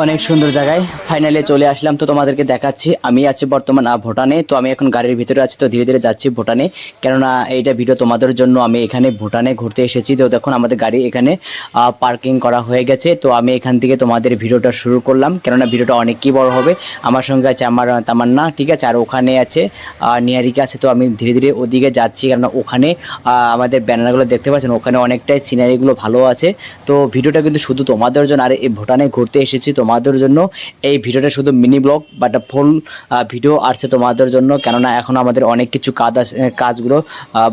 অনেক সুন্দর জায়গায় ফাইনালে চলে আসলাম। তো তোমাদেরকে দেখাচ্ছি আমি আছি বর্তমান ভুটানে। তো আমি এখন গাড়ির ভিতরে আছি তো ধীরে ধীরে যাচ্ছি ভুটানে। কেননা এইটা ভিডিও তোমাদের জন্য আমি এখানে ভুটানে ঘুরতে এসেছি। তো দেখুন আমাদের গাড়ি এখানে পার্কিং করা হয়ে গেছে। তো আমি এখান থেকে তোমাদের ভিডিওটা শুরু করলাম। কেননা ভিডিওটা অনেকই বড় হবে। আমার সঙ্গে আছে আমার তামান্না ঠিক আছে? আর ওখানে আছে আহ, নিহারিকা আছে। তো আমি ধীরে ধীরে ওদিকে যাচ্ছি। কেননা ওখানে আমাদের ব্যানারগুলো দেখতে পাচ্ছেন ওখানে অনেকটাই সিনারিগুলো ভালো আছে। তো ভিডিওটা কিন্তু শুধু তোমাদের জন্য আর এই ভুটানে ঘুরতে এসেছি। তোমাদের জন্য। এই ভিডিওটা শুধু মিনি ব্লগ বা একটা ফুল ভিডিও আসছে তোমাদের জন্য। কেননা এখন আমাদের অনেক কিছু কাজ কাজগুলো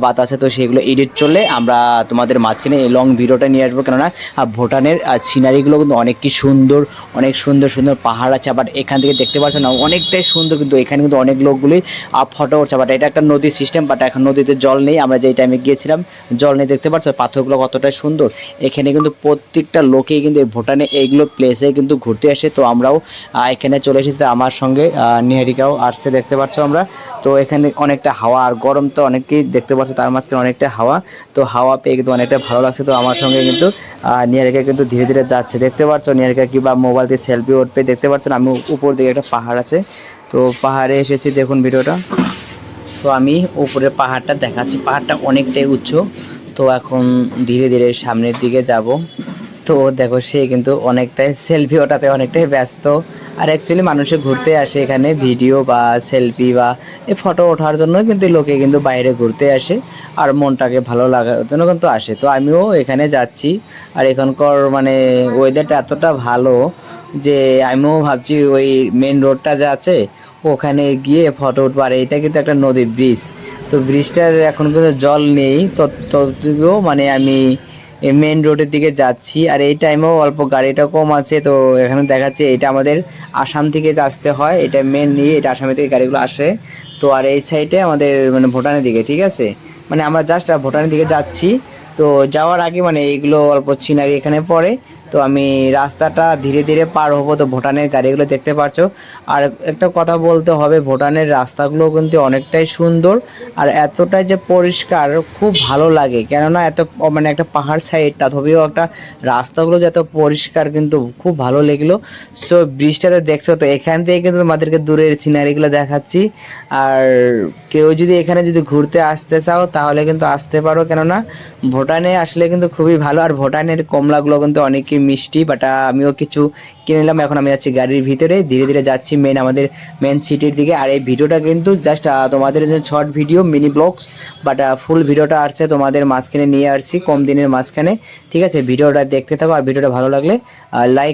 বাদ আছে, তো সেগুলো এডিট চললে আমরা তোমাদের মাঝখানে এই লং ভিডিওটা নিয়ে আসব। কেননা ভুটানের সিনারিগুলো কিন্তু অনেক কি সুন্দর, অনেক সুন্দর সুন্দর পাহাড় আছে। বাট এখান থেকে দেখতে পাচ্ছ না, অনেকটাই সুন্দর কিন্তু এখানে কিন্তু অনেক লোকগুলি ফটো উঠছে বাট এটা একটা নদীর সিস্টেম বাট এখন নদীতে জল নেই। আমরা যেই টাইমে গিয়েছিলাম, জল নেই দেখতে পাচ্ছ, পাথরগুলো কতটা সুন্দর। এখানে কিন্তু প্রত্যেকটা লোকেই কিন্তু ভুটানে এইগুলো প্লেসে কিন্তু ঘুরতে আসে, তো আমরাও এখানে চলে এসেছি। আমার সঙ্গে নিহারিকাও আসছে, দেখতে পাচ্ছ আমরা। তো এখানে অনেকটা হাওয়া আর গরম তো অনেকেই দেখতে পাচ্ছ, তার মাঝখানে অনেকটা হাওয়া। তো হাওয়া পেয়ে কিন্তু অনেকটা ভালো লাগছে। তো আমার সঙ্গে কিন্তু নিহারিকা কিন্তু ধীরে ধীরে যাচ্ছে। দেখতে পাচ্ছ নিহারিকা কিংবা মোবাইল দিয়ে সেলফি উঠবে, দেখতে পাচ্ছ না, আমি উপর দিকে একটা পাহাড় আছে। তো পাহাড়ে এসেছি, দেখুন ভিডিওটা। তো আমি উপরে পাহাড়টা দেখাচ্ছি। পাহাড়টা অনেকটাই উচ্চ। তো এখন ধীরে ধীরে সামনের দিকে যাব। তো দেখো, সে কিন্তু অনেকটাই সেলফি ওঠাতে অনেকটাই ব্যস্ত। আর অ্যাকচুয়ালি মানুষে ঘুরতে আসে এখানে ভিডিও বা সেলফি বা এই ফটো ওঠার জন্য কিন্তু লোকে কিন্তু বাইরে ঘুরতে আসে আর মনটাকে ভালো লাগার জন্য কিন্তু আসে। তো আমিও এখানে যাচ্ছি আর এখানকার মানে ওয়েদারটা এতটা ভালো যে আমিও ভাবছি ওই মেন রোডটা যে আছে, ওখানে গিয়ে ফটো উঠবো। আর এটা কিন্তু একটা নদী ব্রিজ তো ব্রিজটার এখন কিন্তু জল নেই তবুও মানে আমি মেন রোডের দিকে যাচ্ছি। আর এই টাইমেও অল্প গাড়িটা কম আছে, তো এখানে দেখাচ্ছে এটা আমাদের আসাম থেকে আসতে হয়, এটা মেন নিয়ে এটা আসামের থেকে গাড়িগুলো আসে। তো আর এই সাইডে আমাদের মানে ভুটানের দিকে, ঠিক আছে? মানে আমরা জাস্ট ভুটানের দিকে যাচ্ছি। তো যাওয়ার আগে মানে এইগুলো অল্প সিনারি এখানে পড়ে। তো আমি রাস্তাটা ধীরে ধীরে পার হব। তো ভুটানের গাড়িগুলো দেখতে পারছ। আর একটা কথা বলতে হবে, ভুটানের রাস্তাগুলো কিন্তু অনেকটাই সুন্দর আর এতটাই যে পরিষ্কার, খুব ভালো লাগে। কেননা এত মানে একটা পাহাড় সাইড তথাপিও একটা রাস্তাগুলো যে এত পরিষ্কার কিন্তু খুব ভালো লাগল। সো ব্রিজটাতে দেখছ তো, এখান থেকে কিন্তু তোমাদেরকে দূরের সিনারিগুলো দেখাচ্ছি। আর কেউ যদি এখানে যদি ঘুরতে আসতে চাও, তাহলে কিন্তু আসতে পারো। কেননা ভুটানে আসলে কিন্তু খুবই ভালো। আর ভুটানের কমলাগুলো কিন্তু অনেকই মিষ্টি বাট আমিও কিছু কিনে নিলাম। এখন আমি যাচ্ছি গাড়ির ভিতরে। ধীরে ধীরে যাচ্ছি মেন আমাদের মেন সিটির দিকে। আর এই ভিডিওটা কিন্তু জাস্ট তোমাদের জন্য short video mini vlogs but full ভিডিওটা আসছে তোমাদের মাঝখানে নিয়ে আসছি, কম দিনের মাঝখানে। ঠিক আছে, ভিডিওটা দেখতে থাকো। আর ভিডিওটা ভালো লাগলে লাইক